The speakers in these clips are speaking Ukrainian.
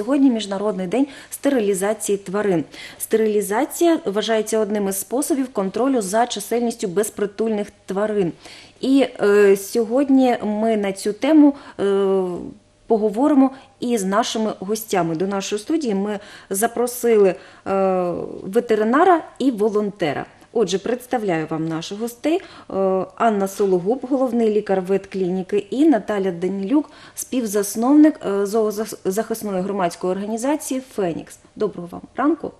сьогодні міжнародний день стерилізації тварин. Стерилізація вважається одним із способів контролю за чисельністю безпритульних тварин. І е, сьогодні ми на цю тему. Е, Поговоримо і з нашими гостями. До нашої студії ми запросили е, ветеринара і волонтера. Отже, представляю вам наших гостей Е, Анна Сологуб, головний лікар ветклініки, і Наталя Данілюк, співзасновник е, зоозахисної громадської організації Фенікс. Доброго вам ранку.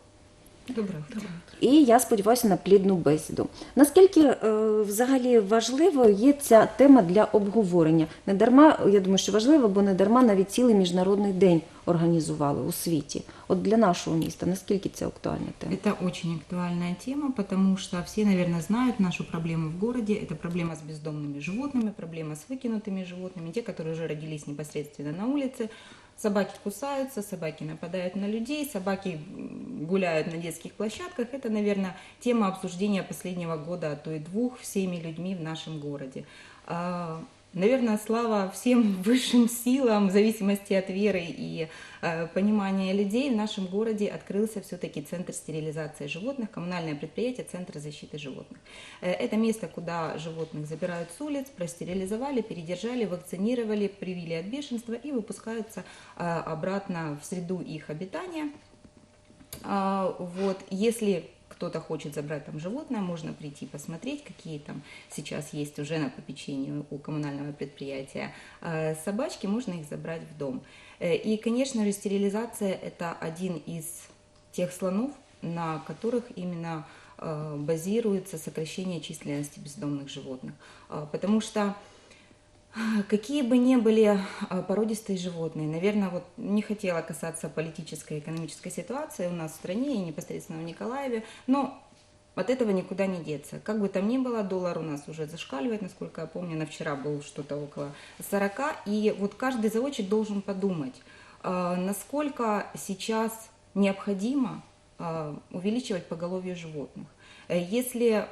Доброе утро. І я сподіваюся на плідну бесіду. Наскільки е, взагалі важливою є ця тема для обговорення? Не дарма, я думаю, що важливо, бо не дарма навіть цілий міжнародний день організували у світі. От для нашого міста, наскільки це актуальна тема? Это очень актуальная тема, потому что все, наверное, знают нашу проблему в городе. Это проблема с бездомными животными, проблема с выкинутыми животными, те, которые уже родились непосредственно на улице. Собаки кусаются, собаки нападают на людей, собаки гуляют на детских площадках. Это, наверное, тема обсуждения последнего года, а то и двух, всеми людьми в нашем городе. Наверное, слава всем высшим силам, в зависимости от веры и э, понимания людей, в нашем городе открылся все-таки Центр стерилизации животных, коммунальное предприятие Центр защиты животных. Э, Это место, куда животных забирают с улиц, простерилизовали, передержали, вакцинировали, привили от бешенства и выпускаются э, обратно в среду их обитания. А, Вот, если кто-то хочет забрать там животное, можно прийти посмотреть, какие там сейчас есть уже на попечении у коммунального предприятия э, собачки, можно их забрать в дом. Э, И, конечно же, стерилизация – это один из тех слонов, на которых именно э, базируется сокращение численности бездомных животных. Потому что Какие бы ни были а, породистые животные, наверное, вот не хотела касаться политической и экономической ситуации у нас в стране и непосредственно в Николаеве, но от этого никуда не деться. Как бы там ни было, доллар у нас уже зашкаливает, насколько я помню, на вчера был что-то около 40, и вот каждый заводчик должен подумать, а, насколько сейчас необходимо а, увеличивать поголовье животных. Э, Если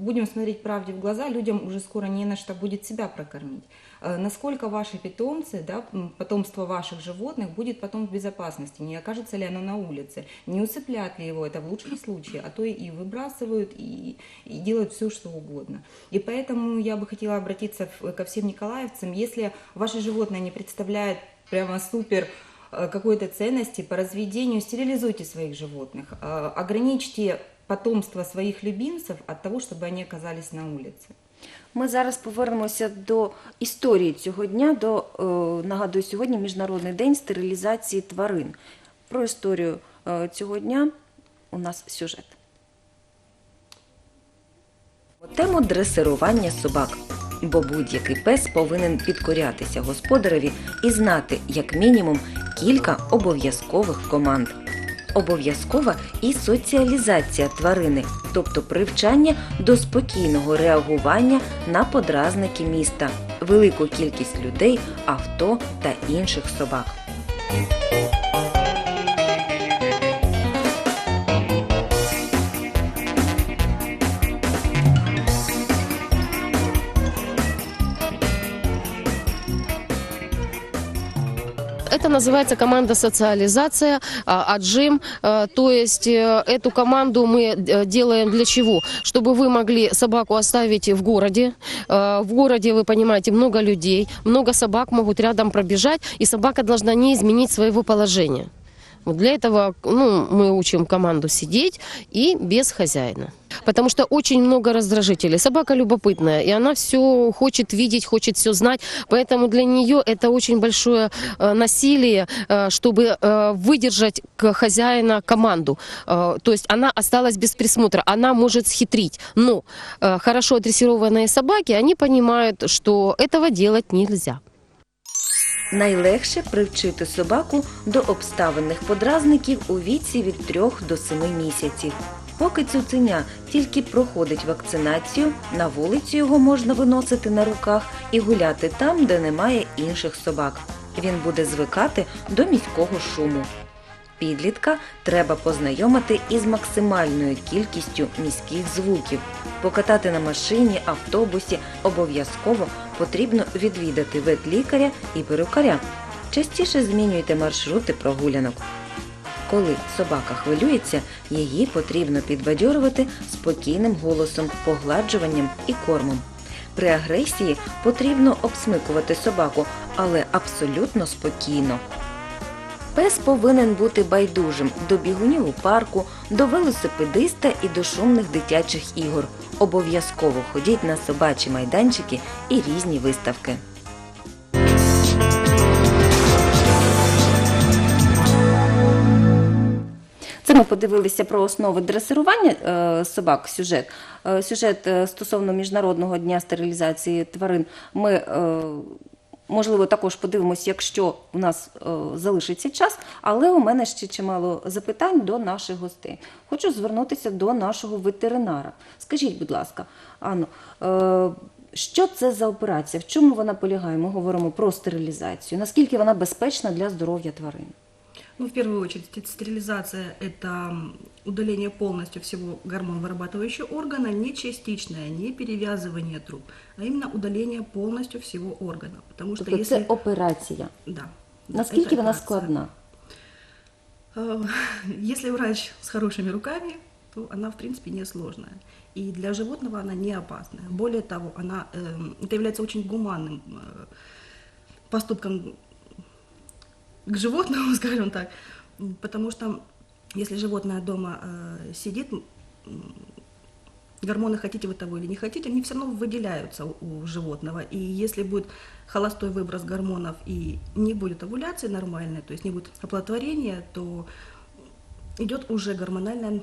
будем смотреть правде в глаза, людям уже скоро не на что будет себя прокормить. Э, Насколько ваши питомцы, да, потомство ваших животных будет потом в безопасности? Не окажется ли оно на улице? Не усыплят ли его? Это в лучшем случае, а то и выбрасывают, и, и делают все, что угодно. И поэтому я бы хотела обратиться ко всем николаевцам. Если ваше животное не представляет прямо супер э, какой-то ценности по разведению, стерилизуйте своих животных, э, ограничьте потомство своих любимцев от того, чтобы они оказались на улице. Ми зараз повернемося до історії цього дня. До е, нагадую, сьогодні міжнародний день стерилізації тварин. Про історію е, цього дня у нас сюжет. Тему дресирування собак. Бо будь-який пес повинен підкорятися господареві і знати, як мінімум, кілька обов'язкових команд. Обов'язкова і соціалізація тварини, тобто привчання до спокійного реагування на подразники міста, велику кількість людей, авто та інших собак. называется команда социализация, а, отжим. А, То есть э, эту команду мы э, делаем для чего? Чтобы вы могли собаку оставить в городе. А, В городе, вы понимаете, много людей, много собак могут рядом пробежать, и собака должна не изменить своего положения. Вот для этого ну, мы учим команду сидеть и без хозяина. Потому что очень много раздражителей. Собака любопытная, и она все хочет видеть, хочет все знать. Поэтому для нее это очень большое э, насилие, э, чтобы э, выдержать к хозяина команду. Э, то есть она осталась без присмотра, она может схитрить. Но э, хорошо дрессированные собаки, они понимают, что этого делать нельзя. Найлегше привчити собаку до обставинних подразників у віці від 3 до 7 місяців. Поки цуценя тільки проходить вакцинацію, на вулицю його можна виносити на руках і гуляти там, де немає інших собак. Він буде звикати до міського шуму. Підлітка треба познайомити із максимальною кількістю міських звуків. Покатати на машині, автобусі обов'язково потрібно відвідати ветлікаря і перукаря. Частіше змінюйте маршрути прогулянок. Коли собака хвилюється, її потрібно підбадьорувати спокійним голосом, погладжуванням і кормом. При агресії потрібно обсмикувати собаку, але абсолютно спокійно. Пес повинен бути байдужим до бігунів у парку, до велосипедиста і до шумних дитячих ігор. Обов'язково ходіть на собачі майданчики і різні виставки. Це ми подивилися про основи дресирування е, собак. Сюжет. Е, сюжет е, стосовно міжнародного дня стерилізації тварин. Ми можливо також подивимось, якщо у нас е, залишиться час. Але у мене ще чимало запитань до наших гостей. Хочу звернутися до нашого ветеринара. Скажіть, будь ласка, Анно, е, що це за операція? В чому вона полягає? Ми говоримо про стерилізацію. Наскільки вона безпечна для здоров'я тварин? Ну, в первую очередь, ст- стерилизация – это удаление полностью всего гормон вырабатывающего органа, не частичное, не перевязывание труб, а именно удаление полностью всего органа. Потому что Тобто если... це операція. Да. Наскільки вона операция. складна? Э, Если врач с хорошими руками, то она, в принципе, несложная. И для животного она не опасная. Более того, она, эм, это является очень гуманным э, поступком к животному, скажем так. Потому что если животное дома э, сидит, гормоны хотите вы того или не хотите, они все равно выделяются у, у животного. И если будет холостой выброс гормонов и не будет овуляции нормальной, то есть не будет оплодотворения, то идет уже гормональное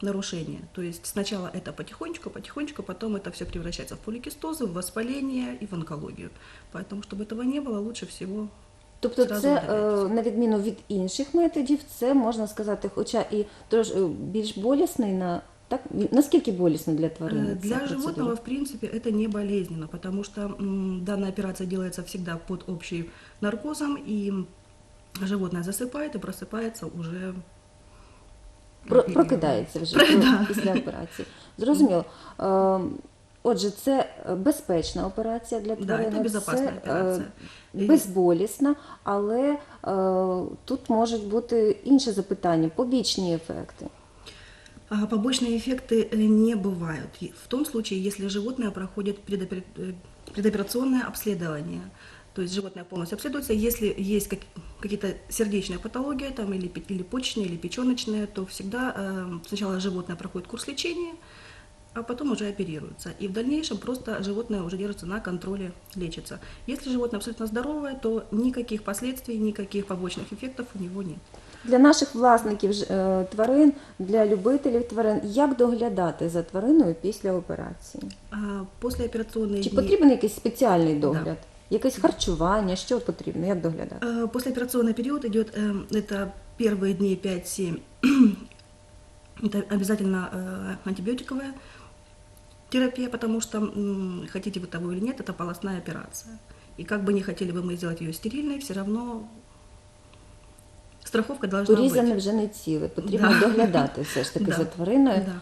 нарушение. То есть сначала это потихонечку, потихонечку, потом это все превращается в поликистозы, в воспаление и в онкологию. Поэтому, чтобы этого не было, лучше всего Тобто, Зразу це видаляється. е, на відміну від інших методів, це можна сказати, хоча і трош е, більш болісний на так Він- наскільки болісно для тварини? Э, ця Для процедура? животного, в принципе, это не болезненно, потому что м, данная операция делается всегда под общим наркозом, и животное засыпает и просыпается уже Про, Вільно. прокидається вже Про- про- да. після операції. Зрозуміло. Е, Отже, це е, безпечна операція для Да, тварини. це безопасна це, е, операція. безболісна, але е, тут можуть бути інші запитання, побічні ефекти. А побочные эффекты э, не бывают. И В том случае, если животное проходит предопер- э, предоперационное обследование. То есть животное полностью обследуется. Если есть как- какие-то сердечные патологии, там, или, пе- или почечные, или печеночные, то всегда э, сначала животное проходит курс лечения, а потом уже оперируется. И в дальнейшем просто животное уже держится на контроле, лечится. Если животное абсолютно здоровое, то никаких последствий, никаких побочных эффектов у него нет. Для наших власників ж, е, тварин, для любителів тварин, як доглядати за твариною після операції? А Послеоперационные Чи дни- потрібен якийсь спеціальний догляд? Якесь харчування, що потрібно, як доглядати? Э, Послеоперационный период идет, э, это первые дни 5-7, это обязательно э, антибиотиковая терапия, потому что, м, хотите вы того или нет, это полостная операция. И как бы не хотели бы мы сделать ее стерильной, все равно страховка должна Порізане быть. вже не ціле, потрібно Да. доглядати все ж таки Да. за твариною. Да.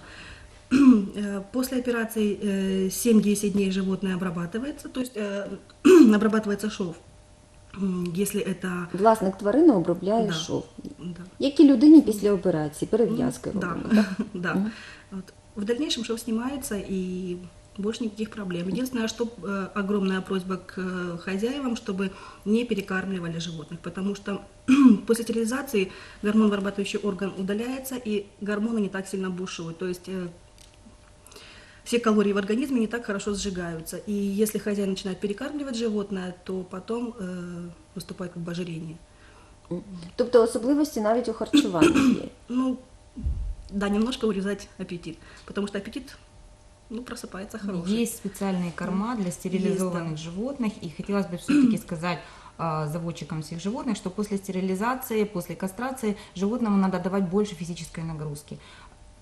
Э, После операции э, 7-10 дней животное обрабатывается, то есть э, обрабатывается шов. М, Если это... Власник тварини обробляє Да. шов. Да. Як і людині після операції, перев'язки Да, робимо. так? да. Мгм. Вот. В дальнейшем шов снимается и больше никаких проблем. Единственное, что э, огромная просьба к э, хозяевам, чтобы не перекармливали животных, потому что после стерилизации гормон вырабатывающий орган удаляется, и гормоны не так сильно бушуют. То есть э, все калории в организме не так хорошо сжигаются. И если хозяин начинает перекармливать животное, то потом э, наступает как бы ожирение. Тобто особливості навіть у харчуванні є. Ну, да, немножко урезать аппетит, потому что аппетит, ну, просыпается хороший. Есть специальные корма для стерилизованных животных, и хотелось бы все-таки сказать а, заводчикам всех животных, что после стерилизации, после кастрации животному надо давать больше физической нагрузки.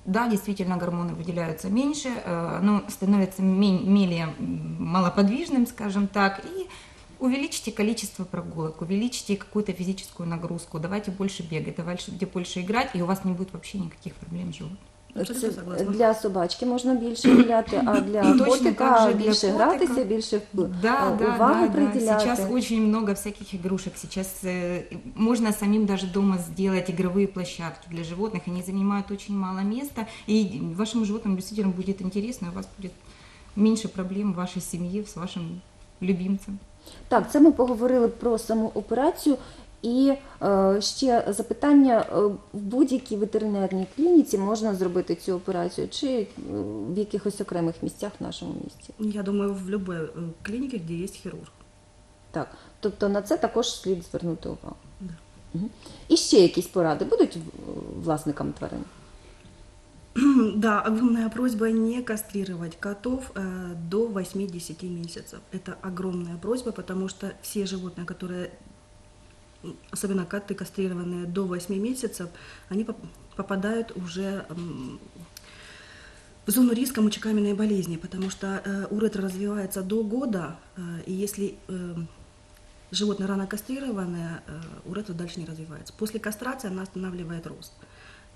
Да, действительно, гормоны выделяются меньше, э, оно становится мен- менее м, малоподвижным, скажем так, и увеличьте количество прогулок, увеличьте какую-то физическую нагрузку, давайте больше бегать, давайте больше играть, и у вас не будет вообще никаких проблем с животным. Абсолютно Це согласна. для собачки можна більше гуляти, а для Точно котика так же для більше котика. гратися, більше Да, е, да, уваги да, да. приділяти. Сейчас очень много всяких игрушек. Сейчас э, можно самим даже дома сделать игровые площадки для животных. Они занимают очень мало места. И вашим животным действительно будет интересно, и у вас будет меньше проблем в вашей семье с вашим любимцем. Так, це ми поговорили про саму операцію. І е, ще запитання: е, в будь-якій ветеринарній клініці можна зробити цю операцію, чи е, в якихось окремих місцях в нашому місті? Я думаю, в э, клинике, где есть хирург. Так, тобто на це також слід звернути увагу. Да. Мгм. І ще якісь поради будуть власникам тварин? Да, огромная просьба не кастрировать котов э, до 8-10 месяцев. Это огромная просьба, потому что все животные, которые, особенно коты, кастрированные до 8 месяцев, они поп- попадают уже м, в зону риска мочекаменной болезни, потому что э, уретра развивается до года, э, и если э, животное рано кастрированное, э, уретра дальше не развивается. После кастрации она останавливает рост.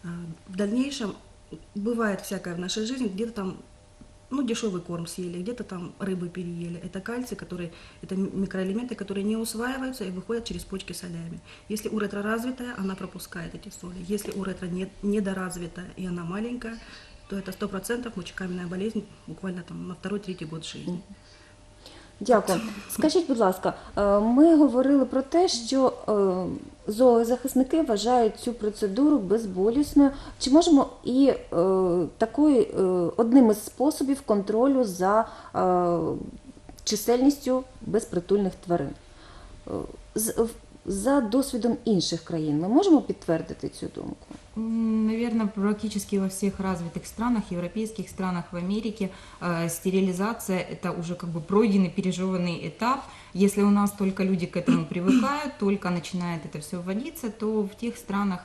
Э, В дальнейшем бывает всякое в нашей жизни, где-то там ну, дешевый корм съели, где-то там рыбы переели. Это кальций, который, это микроэлементы, которые не усваиваются и выходят через почки солями. Если уретра развитая, она пропускает эти соли. Если уретра не, недоразвитая и она маленькая, то это 100% мочекаменная болезнь буквально там на второй-третий год жизни. Дякую. Скажіть, будь ласка, е, ми говорили про те, що е, зоозахисники вважають цю процедуру безболісною. Чи можемо і е, такою одним із способів контролю за чисельністю безпритульних тварин? Е, з- в- За досвідом інших країн ми можемо підтвердити цю думку? Наверное, практически во всех развитых странах, европейских странах, в Америке э, стерилизация это уже как бы пройденный, пережеванный этап. Если у нас только люди к этому привыкают, только начинает это все вводиться, то в тех странах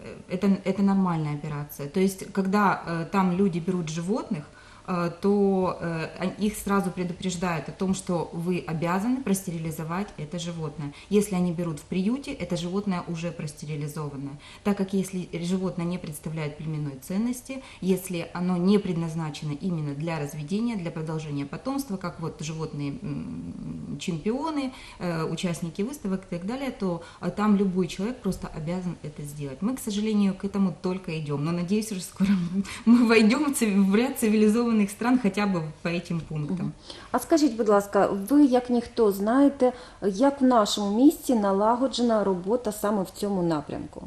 э, это, это нормальная операция. То есть, когда э, там люди берут животных, э, то э, их сразу предупреждают о том, что вы обязаны простерилизовать это животное. Если они берут в приюте, это животное уже простерилизованное. Так как если животное не представляет племенной ценности, если оно не предназначено именно для разведения, для продолжения потомства, как вот животные чемпионы, э, участники выставок и так далее, то э, там любой человек просто обязан это сделать. Мы, к сожалению, к этому только идем, но надеюсь, уже скоро мы- войдем в ряд цивилизованных стран хотя бы по этим пунктам. А скажіть, будь ласка, ви як ніхто знаєте, як в нашому місті налагоджена робота саме в цьому напрямку?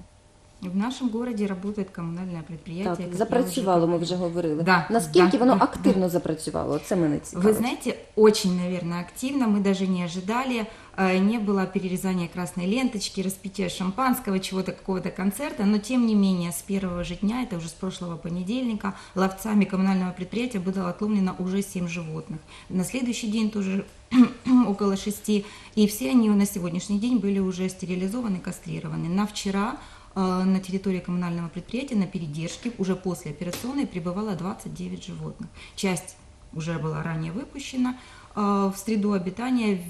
В нашем городе работает коммунальное предприятие. Так, запрацювало, ми вже говорили. Да, Наскільки да, воно да, активно запрацювало? Це мене цікавить. Вы знаете, очень, наверное, активно. Мы даже не ожидали. Э, Не было перерезания красной ленточки, распития шампанского, чего-то, какого-то концерта. Но, тем не менее, с первого же дня, это уже с прошлого понедельника, ловцами коммунального предприятия было отловлено уже 7 животных. На следующий день тоже около 6. И все они на сегодняшний день были уже стерилизованы, кастрированы. На вчера на территории коммунального предприятия на передержке уже после операционной пребывало 29 животных. Часть уже была ранее выпущена э, в среду обитания,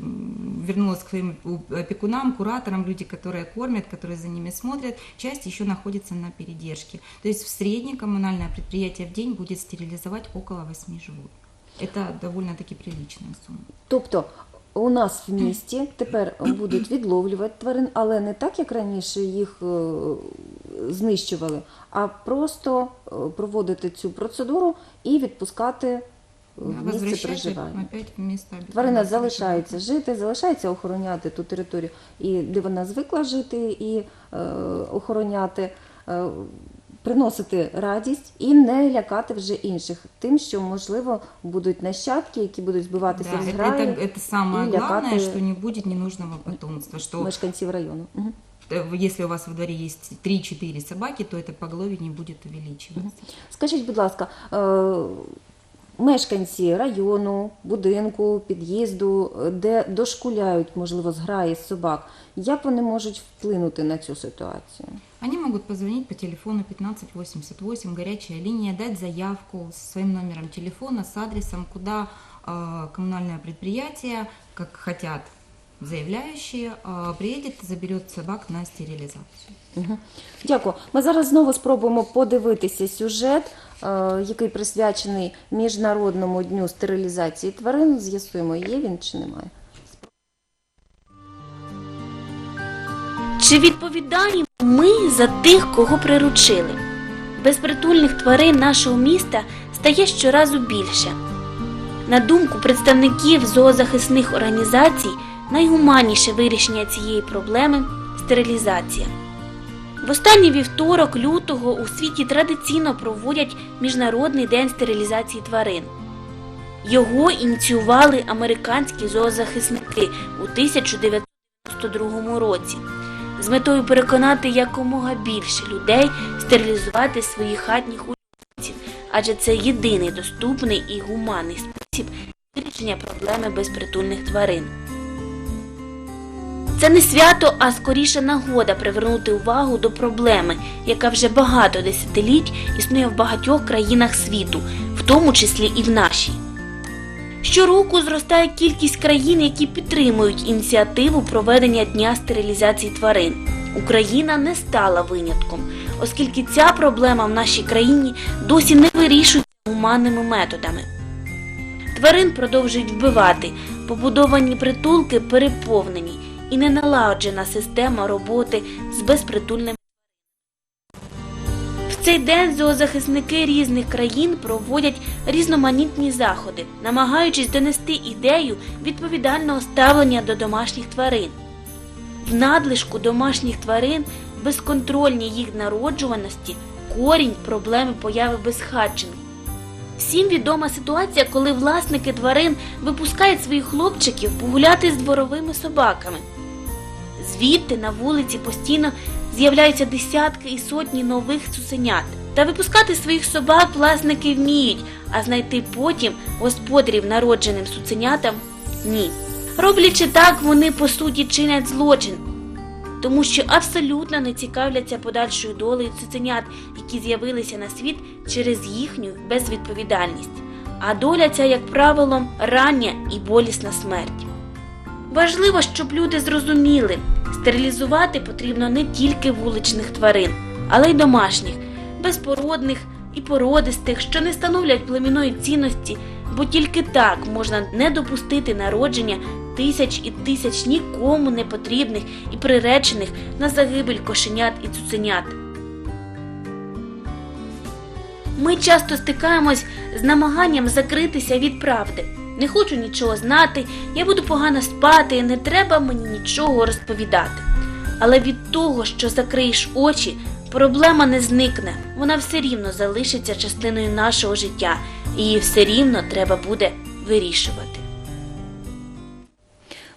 вернулась к своим опекунам, кураторам, люди, которые кормят, которые за ними смотрят. Часть еще находится на передержке. То есть в среднем коммунальное предприятие в день будет стерилизовать около 8 животных. Это довольно-таки приличная сумма. Тобто у нас в місті тепер будуть відловлювати тварин, але не так, як раніше їх е, знищували, а просто е, проводити цю процедуру і відпускати е, в місце проживання. Тварина залишається жити, залишається охороняти ту територію, і де вона звикла жити і е, охороняти, е, приносити радість і не лякати вже інших тим, що можливо будуть нащадки, які будуть збиватися Да, в это, зграї это, это самое и главное, лякаты что не будет ненужного потомства, что мешканців району. Мгм. э, если у вас во дворе есть 3-4 собаки, то это поголовье не будет увеличиваться. Скажіть, будь ласка, е, мешканці району, будинку, під'їзду, е, де дошкуляють, можливо, зграї собак, як вони можуть вплинути на цю ситуацію? Они могут позвонить по телефону 1588, горячая линия, дать заявку со своим номером телефона, с адресом, куда коммунальное предприятие, как хотят заявляющий э, приедет и заберет собак на стерилизацию. Мгм. Дякую. Ми зараз знову спробуємо подивитися сюжет, який присвячений Міжнародному дню стерилізації тварин. З'ясуємо, є він чи немає. Чи відповідаємо ми за тих, кого приручили? Безпритульних тварин нашого міста стає щоразу більше. На думку представників зоозахисних організацій, найгуманніше вирішення цієї проблеми стерилізація. В останній вівторок лютого у світі традиційно проводять Міжнародний день стерилізації тварин. Його ініціювали американські зоозахисники у 1992 році з метою переконати якомога більше людей стерилізувати своїх хатніх улюбленців, адже це єдиний доступний і гуманний спосіб вирішення проблеми безпритульних тварин. Це не свято, а скоріше нагода привернути увагу до проблеми, яка вже багато десятиліть існує в багатьох країнах світу, в тому числі і в нашій. Щороку зростає кількість країн, які підтримують ініціативу проведення дня стерилізації тварин. Україна не стала винятком, оскільки ця проблема в нашій країні досі не вирішується гуманними методами. Тварин продовжують вбивати, побудовані притулки переповнені і не налагоджена система роботи з безпритульними. Цей день зоозахисники різних країн проводять різноманітні заходи, намагаючись донести ідею відповідального ставлення до домашніх тварин. В надлишку домашніх тварин, безконтрольній їх народжуваності, корінь проблеми появи безхатченки. Всім відома ситуація, коли власники тварин випускають своїх хлопчиків погуляти з дворовими собаками. Звідти на вулиці постійно з'являються десятки і сотні нових цуценят. Та випускати своїх собак власники вміють, а знайти потім господарів народженим цуценятам ні. Роблячи так, вони по суті чинять злочин, тому що абсолютно не цікавляться подальшою долею цуценят, які з'явилися на світ через їхню безвідповідальність. А доля ця, як правило, рання і болісна смерть. Важливо, щоб люди зрозуміли, стерилізувати потрібно не тільки вуличних тварин, але й домашніх, безпородних і породистих, що не становлять племінної цінності, бо тільки так можна не допустити народження тисяч і тисяч нікому не потрібних і приречених на загибель кошенят і цуценят. Ми часто стикаємось з намаганням закритися від правди. Не хочу нічого знати, я буду погано спати, не треба мені нічого розповідати. Але від того, що закриєш очі, проблема не зникне, вона все рівно залишиться частиною нашого життя, і її все рівно треба буде вирішувати.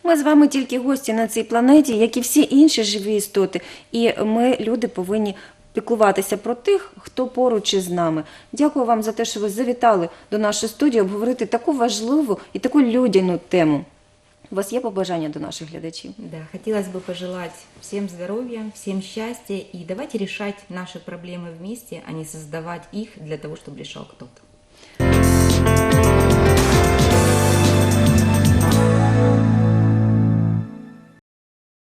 Ми з вами тільки гості на цій планеті, як і всі інші живі істоти. І ми, люди, повинні піклуватися про тих, хто поруч із нами. Дякую вам за те, що ви завітали до нашої студії обговорити таку важливу і таку людяну тему. У вас є побажання до наших глядачів? Да, хотелось бы пожелать всем здоровья, всем счастья и давайте решать наши проблемы вместе, а не создавать их для того, чтобы решал кто-то.